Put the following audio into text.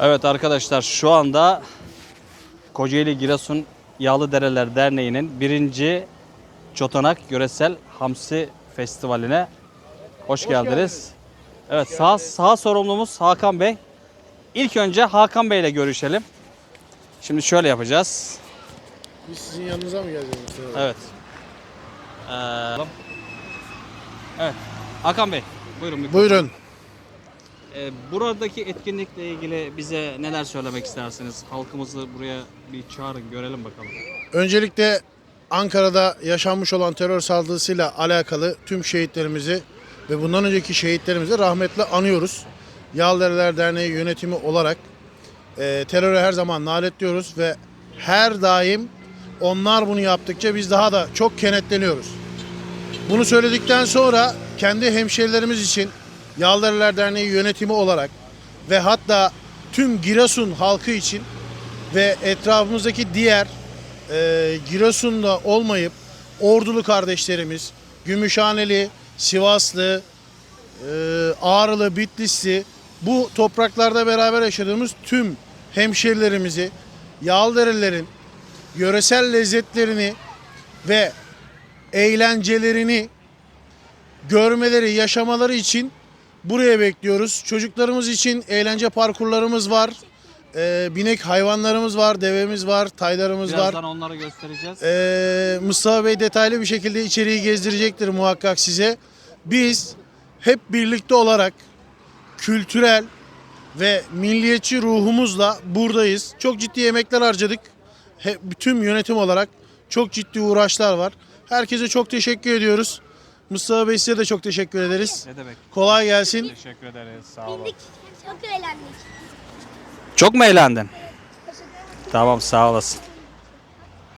Evet arkadaşlar şu anda Kocaeli Giresun Yağlı Dereler Derneği'nin birinci Çotanak Yöresel Hamsi Festivali'ne hoş, geldiniz. Evet sağ, sağ sorumlumuz Hakan Bey. İlk önce Hakan Bey ile görüşelim. Şimdi şöyle yapacağız. Biz sizin yanınıza mı geleceğiz? Evet. Ee, evet. Hakan Bey buyurun. Buyurun. Ee, buradaki etkinlikle ilgili bize neler söylemek istersiniz? Halkımızı buraya bir çağırın görelim bakalım. Öncelikle Ankara'da yaşanmış olan terör saldırısıyla alakalı tüm şehitlerimizi ve bundan önceki şehitlerimizi rahmetle anıyoruz. Yağlıdereler Derneği yönetimi olarak e, teröre her zaman lanetliyoruz ve her daim onlar bunu yaptıkça biz daha da çok kenetleniyoruz. Bunu söyledikten sonra kendi hemşehrilerimiz için Yağlıdereler Derneği yönetimi olarak ve hatta tüm Giresun halkı için ve etrafımızdaki diğer e, Giresun'da olmayıp Ordulu kardeşlerimiz, Gümüşhaneli, Sivaslı, e, Ağrılı, Bitlisli bu topraklarda beraber yaşadığımız tüm hemşerilerimizi, Yağlıderelilerin yöresel lezzetlerini ve eğlencelerini görmeleri, yaşamaları için buraya bekliyoruz. Çocuklarımız için eğlence parkurlarımız var. Ee, binek hayvanlarımız var, devemiz var, taylarımız var. Birazdan onları göstereceğiz. Ee, Mustafa Bey detaylı bir şekilde içeriği gezdirecektir muhakkak size. Biz hep birlikte olarak kültürel ve milliyetçi ruhumuzla buradayız. Çok ciddi emekler harcadık. Hep, tüm yönetim olarak çok ciddi uğraşlar var. Herkese çok teşekkür ediyoruz. Mustafa Bey size de çok teşekkür ederiz. ne demek? Kolay gelsin. Teşekkür ederiz. Sağ olun. Bindik. Çok eğlendik. Çok mu eğlendin? Tamam sağ olasın.